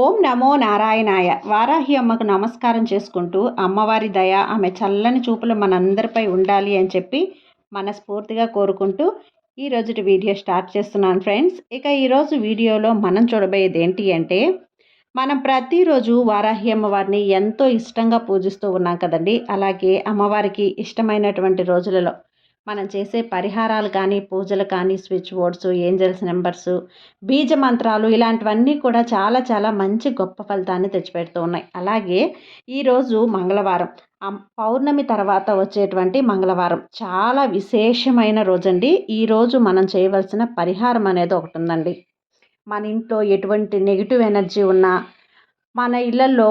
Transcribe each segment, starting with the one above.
ఓం నమో నారాయణాయ. వారాహి అమ్మకు నమస్కారం చేసుకుంటూ అమ్మవారి దయ ఆమె చల్లని చూపులు మనందరిపై ఉండాలి అని చెప్పి మనస్ఫూర్తిగా కోరుకుంటూ ఈరోజు వీడియో స్టార్ట్ చేస్తున్నాను ఫ్రెండ్స్. ఇక ఈరోజు వీడియోలో మనం చూడబోయేది ఏంటి అంటే మనం ప్రతిరోజు వారాహి అమ్మవారిని ఎంతో ఇష్టంగా పూజిస్తూ ఉన్నాం కదండి. అలాగే అమ్మవారికి ఇష్టమైనటువంటి రోజులలో మనం చేసే పరిహారాలు కానీ పూజలు కానీ స్విచ్ బోర్డ్స్ ఏంజల్స్ నెంబర్స్ బీజ మంత్రాలు ఇలాంటివన్నీ కూడా చాలా చాలా మంచి గొప్ప ఫలితాన్ని తెచ్చిపెడుతూ ఉన్నాయి. అలాగే ఈరోజు మంగళవారం పౌర్ణమి తర్వాత వచ్చేటువంటి మంగళవారం చాలా విశేషమైన రోజండి. ఈరోజు మనం చేయవలసిన పరిహారం అనేది ఒకటి ఉందండి. మన ఇంట్లో ఎటువంటి నెగిటివ్ ఎనర్జీ ఉన్నా మన ఇళ్ళల్లో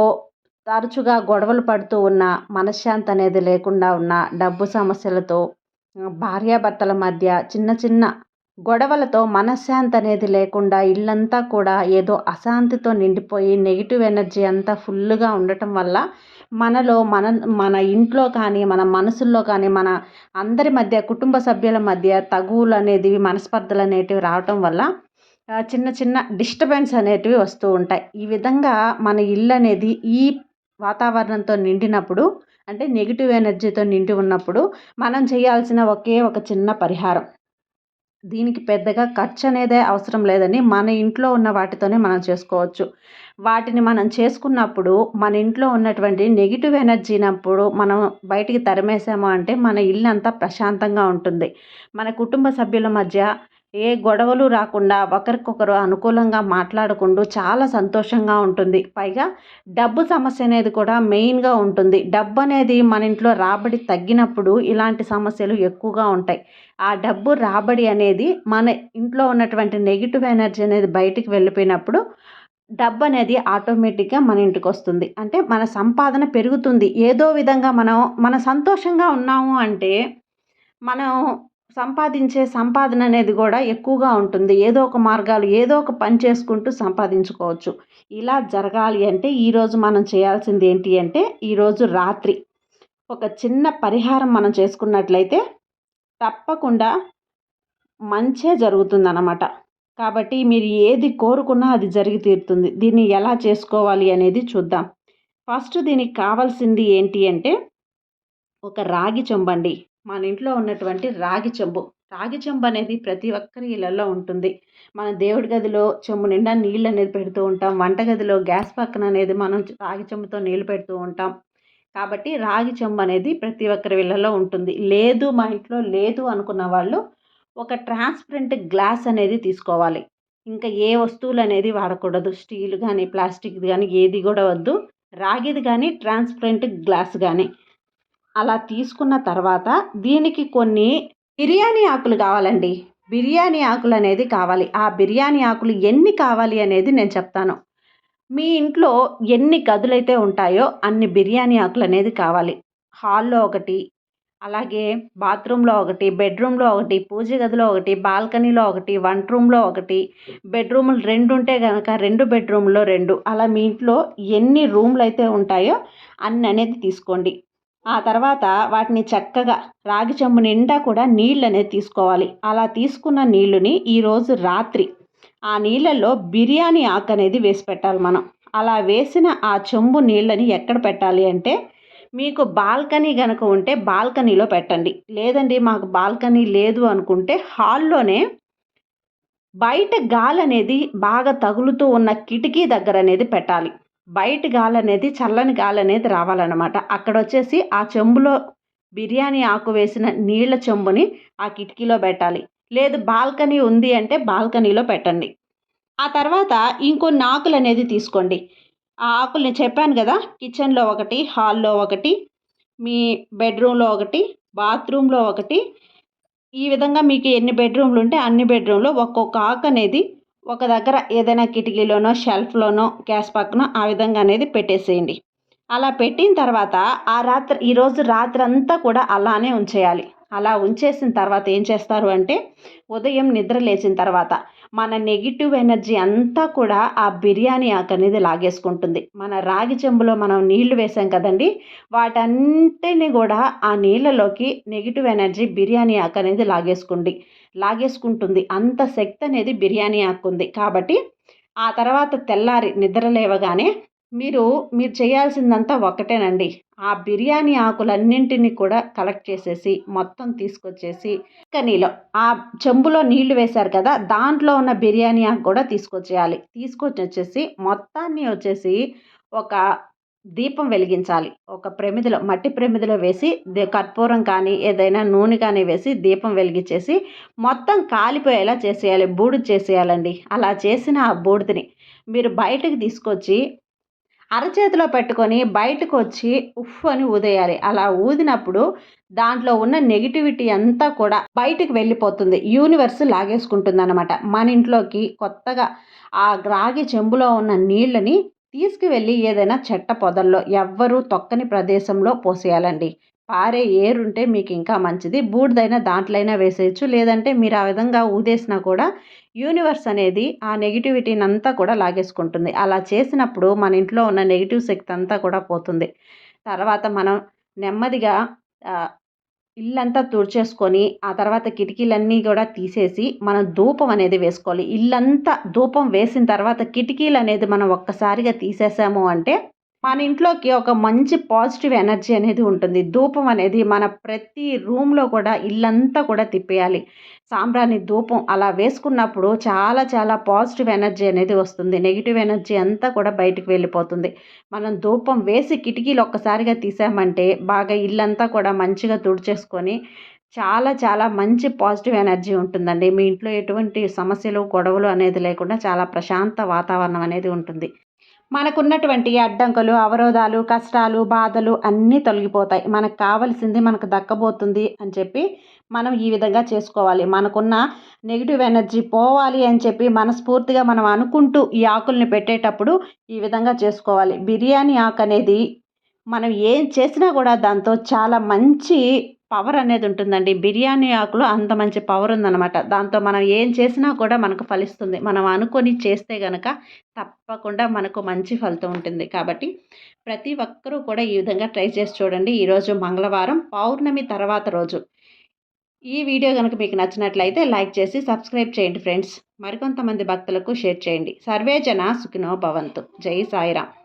తరచుగా గొడవలు పడుతూ ఉన్న మనశ్శాంతి అనేది లేకుండా ఉన్న డబ్బు సమస్యలతో భార్యాభర్తల మధ్య చిన్న చిన్న గొడవలతో మనశ్శాంతి అనేది లేకుండా ఇల్లంతా కూడా ఏదో అశాంతితో నిండిపోయి నెగిటివ్ ఎనర్జీ అంతా ఫుల్గా ఉండటం వల్ల మనలో మన మన ఇంట్లో కానీ మన మనసుల్లో కానీ మన అందరి మధ్య కుటుంబ సభ్యుల మధ్య తగువులు అనేది మనస్పర్ధలు అనేటివి రావటం వల్ల చిన్న చిన్న డిస్టర్బెన్స్ అనేటివి వస్తూ ఉంటాయి. ఈ విధంగా మన ఇల్లు అనేది ఈ వాతావరణంతో నిండినప్పుడు అంటే నెగిటివ్ ఎనర్జీతో నిండి ఉన్నప్పుడు మనం చేయాల్సిన ఒకే ఒక చిన్న పరిహారం. దీనికి పెద్దగా ఖర్చు అనేదే అవసరం లేదని మన ఇంట్లో ఉన్న వాటితోనే మనం చేసుకోవచ్చు. వాటిని మనం చేసుకున్నప్పుడు మన ఇంట్లో ఉన్నటువంటి నెగిటివ్ ఎనర్జీనప్పుడు మనం బయటికి తరిమేసాము అంటే మన ఇల్లు అంతా ప్రశాంతంగా ఉంటుంది. మన కుటుంబ సభ్యుల మధ్య ఏ గొడవలు రాకుండా ఒకరికొకరు అనుకూలంగా మాట్లాడుకుంటూ చాలా సంతోషంగా ఉంటుంది. పైగా డబ్బు సమస్య అనేది కూడా మెయిన్గా ఉంటుంది. డబ్బు అనేది మన ఇంట్లో రాబడి తగ్గినప్పుడు ఇలాంటి సమస్యలు ఎక్కువగా ఉంటాయి. ఆ డబ్బు రాబడి అనేది మన ఇంట్లో ఉన్నటువంటి నెగిటివ్ ఎనర్జీ అనేది బయటికి వెళ్ళిపోయినప్పుడు డబ్బు అనేది ఆటోమేటిక్గా మన ఇంటికి వస్తుంది. అంటే మన సంపాదన పెరుగుతుంది. ఏదో విధంగా మనం మన సంతోషంగా ఉన్నాము అంటే మనం సంపాదించే సంపాదన అనేది కూడా ఎక్కువగా ఉంటుంది. ఏదో ఒక మార్గాలు ఏదో ఒక పని చేసుకుంటూ సంపాదించుకోవచ్చు. ఇలా జరగాలి అంటే ఈరోజు మనం చేయాల్సింది ఏంటి అంటే ఈరోజు రాత్రి ఒక చిన్న పరిహారం మనం చేసుకున్నట్లయితే తప్పకుండా మంచే జరుగుతుందన్నమాట. కాబట్టి మీరు ఏది కోరుకున్నా అది జరిగి తీరుతుంది. దీన్ని ఎలా చేసుకోవాలి అనేది చూద్దాం. ఫస్ట్ దీనికి కావాల్సింది ఏంటి అంటే ఒక రాగి చెంబండి. మన ఇంట్లో ఉన్నటువంటి రాగి చెంబు. రాగి చెంబు అనేది ప్రతి ఒక్కరి ఇళ్ళల్లో ఉంటుంది. మన దేవుడి గదిలో చెంబు నిండా నీళ్ళు అనేది పెడుతూ ఉంటాం. వంటగదిలో గ్యాస్ పక్కన అనేది మనం రాగి చెంబుతో నీళ్ళు పెడుతూ ఉంటాం. కాబట్టి రాగి చెంబు అనేది ప్రతి ఒక్కరి ఇళ్ళల్లో ఉంటుంది. లేదు మా ఇంట్లో లేదు అనుకున్న వాళ్ళు ఒక ట్రాన్స్పరెంట్ గ్లాస్ అనేది తీసుకోవాలి. ఇంకా ఏ వస్తువులు అనేది వాడకూడదు. స్టీల్ కానీ ప్లాస్టిక్ కానీ ఏది కూడా వద్దు. రాగిది కానీ ట్రాన్స్పరెంట్ గ్లాస్ కానీ అలా తీసుకున్న తర్వాత దీనికి కొన్ని బిర్యానీ ఆకులు కావాలండి. బిర్యానీ ఆకులు అనేది కావాలి. ఆ బిర్యానీ ఆకులు ఎన్ని కావాలి అనేది నేను చెప్తాను. మీ ఇంట్లో ఎన్ని గదులైతే ఉంటాయో అన్ని బిర్యానీ ఆకులు అనేది కావాలి. హాల్లో ఒకటి అలాగే బాత్రూంలో ఒకటి బెడ్రూమ్లో ఒకటి పూజ గదిలో ఒకటి బాల్కనీలో ఒకటి వంట రూమ్లో ఒకటి బెడ్రూములు రెండు ఉంటే కనుక రెండు బెడ్రూమ్లో రెండు. అలా మీ ఇంట్లో ఎన్ని రూమ్లు అయితే ఉంటాయో అన్ని అనేది తీసుకోండి. ఆ తర్వాత వాటిని చక్కగా రాగి చెంబు నిండా కూడా నీళ్ళు అనేది తీసుకోవాలి. అలా తీసుకున్న నీళ్ళని ఈరోజు రాత్రి ఆ నీళ్ళల్లో బిర్యానీ ఆకు అనేది వేసి పెట్టాలి మనం. అలా వేసిన ఆ చెంబు నీళ్ళని ఎక్కడ పెట్టాలి అంటే మీకు బాల్కనీ కనుక ఉంటే బాల్కనీలో పెట్టండి. లేదండి మాకు బాల్కనీ లేదు అనుకుంటే హాల్లోనే బయట గాలి అనేది బాగా తగులుతూ ఉన్న కిటికీ దగ్గర అనేది పెట్టాలి. బయట గాలి అనేది చల్లని గాలి అనేది రావాలన్నమాట. అక్కడ వచ్చేసి ఆ చెంబులో బిర్యానీ ఆకు వేసిన నీళ్ళ చెంబుని ఆ కిటికీలో పెట్టాలి. లేదు బాల్కనీ ఉంది అంటే బాల్కనీలో పెట్టండి. ఆ తర్వాత ఇంకొన్ని ఆకులు అనేది తీసుకోండి. ఆ ఆకుల్ని చెప్పాను కదా కిచెన్లో ఒకటి హాల్లో ఒకటి మీ బెడ్రూమ్లో ఒకటి బాత్రూంలో ఒకటి. ఈ విధంగా మీకు ఎన్ని బెడ్రూమ్లు ఉంటే అన్ని బెడ్రూమ్లో ఒక్కొక్క ఆకు అనేది ఒక దగ్గర ఏదైనా కిటికీలోనో షెల్ఫ్లోనో గ్యాస్ పక్కన ఆ విధంగా అనేది పెట్టేసేయండి. అలా పెట్టిన తర్వాత ఆ రాత్రి ఈరోజు రాత్రి అంతా కూడా అలానే ఉంచేయాలి. అలా ఉంచేసిన తర్వాత ఏం చేస్తారు అంటే ఉదయం నిద్ర లేచిన తర్వాత మన నెగిటివ్ ఎనర్జీ అంతా కూడా ఆ బిర్యానీ ఆకు అనేది లాగేసుకుంటుంది. మన రాగి చెంబులో మనం నీళ్ళు వేసాం కదండి వాటన్నిటిని కూడా ఆ నీళ్ళలోకి నెగిటివ్ ఎనర్జీ బిర్యానీ ఆకు అనేది లాగేసుకోండి. లాగేసుకుంటుంది. అంత శక్తి అనేది బిర్యానీ ఆకు ఉంది కాబట్టి ఆ తర్వాత తెల్లారి నిద్ర లేవగానే మీరు మీరు చేయాల్సిందంతా ఒకటేనండి. ఆ బిర్యానీ ఆకులన్నింటినీ కూడా కలెక్ట్ చేసేసి మొత్తం తీసుకొచ్చేసి కనీలో ఆ చెంబులో నీళ్ళు వేశారు కదా దాంట్లో ఉన్న బిర్యానీ ఆకు కూడా తీసుకొచ్చేయాలి. తీసుకొచ్చి వచ్చేసి మొత్తాన్ని వచ్చేసి ఒక దీపం వెలిగించాలి. ఒక ప్రమిదిలో మట్టి ప్రమిదిలో వేసి కర్పూరం కానీ ఏదైనా నూనె కానీ వేసి దీపం వెలిగించేసి మొత్తం కాలిపోయేలా చేసేయాలి. బూడిద చేసేయాలండి. అలా చేసిన ఆ బూడిదని మీరు బయటకు తీసుకొచ్చి అరచేతిలో పెట్టుకొని బయటకు వచ్చి ఉఫ్ అని ఊదేయాలి. అలా ఊదినప్పుడు దాంట్లో ఉన్న నెగిటివిటీ అంతా కూడా బయటకు వెళ్ళిపోతుంది. యూనివర్స్ లాగేసుకుంటుంది అనమాట మన ఇంట్లోకి కొత్తగా ఆ రాగి చెంబులో ఉన్న నీళ్ళని తీసుకువెళ్ళి ఏదైనా చెట్ట పొదల్లో ఎవ్వరూ తొక్కని ప్రదేశంలో పోసేయాలండి. పారే ఏరుంటే మీకు ఇంకా మంచిది. బూడిదైనా దాంట్లైనా వేసేయచ్చు. లేదంటే మీరు ఆ విధంగా ఊదేసినా కూడా యూనివర్స్ అనేది ఆ నెగిటివిటీని అంతా కూడా లాగేసుకుంటుంది. అలా చేసినప్పుడు మన ఇంట్లో ఉన్న నెగిటివ్ శక్తి అంతా కూడా పోతుంది. తర్వాత మనం నెమ్మదిగా ఇల్లంతా తుడిచేసుకొని ఆ తర్వాత కిటికీలన్నీ కూడా తీసేసి మనం ధూపం అనేది వేసుకోవాలి. ఇల్లంతా ధూపం వేసిన తర్వాత కిటికీలు అనేది మనం ఒక్కసారిగా తీసేసాము అంటే మన ఇంట్లోకి ఒక మంచి పాజిటివ్ ఎనర్జీ అనేది ఉంటుంది. ధూపం అనేది మన ప్రతి రూమ్లో కూడా ఇల్లంతా కూడా తిప్పేయాలి. సాంబ్రాణి ధూపం అలా వేసుకున్నప్పుడు చాలా చాలా పాజిటివ్ ఎనర్జీ అనేది వస్తుంది. నెగిటివ్ ఎనర్జీ అంతా కూడా బయటికి వెళ్ళిపోతుంది. మనం ధూపం వేసి కిటికీలు ఒక్కసారిగా తీసామంటే బాగా ఇల్లంతా కూడా మంచిగా తుడిచేసుకొని చాలా చాలా మంచి పాజిటివ్ ఎనర్జీ ఉంటుందండి. మీ ఇంట్లో ఎటువంటి సమస్యలు గొడవలు అనేది లేకుండా చాలా ప్రశాంత వాతావరణం అనేది ఉంటుంది. మనకున్నటువంటి అడ్డంకులు అవరోధాలు కష్టాలు బాధలు అన్నీ తొలగిపోతాయి. మనకు కావలసింది మనకు దక్కబోతుంది అని చెప్పి మనం ఈ విధంగా చేసుకోవాలి. మనకున్న నెగిటివ్ ఎనర్జీ పోవాలి అని చెప్పి మనస్ఫూర్తిగా మనం అనుకుంటూ ఈ ఆకుల్ని పెట్టేటప్పుడు ఈ విధంగా చేసుకోవాలి. బిర్యానీ ఆకు అనేది మనం ఏం చేసినా కూడా దాంతో చాలా మంచి పవర్ అనేది ఉంటుందండి. బిర్యానీ ఆకులో అంత మంచి పవర్ ఉందన్నమాట. దాంతో మనం ఏం చేసినా కూడా మనకు ఫలిస్తుంది. మనం అనుకొని చేస్తే కనుక తప్పకుండా మనకు మంచి ఫలితం ఉంటుంది. కాబట్టి ప్రతి ఒక్కరూ కూడా ఈ విధంగా ట్రై చేసి చూడండి. ఈరోజు మంగళవారం పౌర్ణమి తర్వాత రోజు. ఈ వీడియో కనుక మీకు నచ్చినట్లయితే లైక్ చేసి సబ్స్క్రైబ్ చేయండి ఫ్రెండ్స్. మరికొంతమంది భక్తులకు షేర్ చేయండి. సర్వేజన సుఖినో భవంతు. జై సాయిరామ్.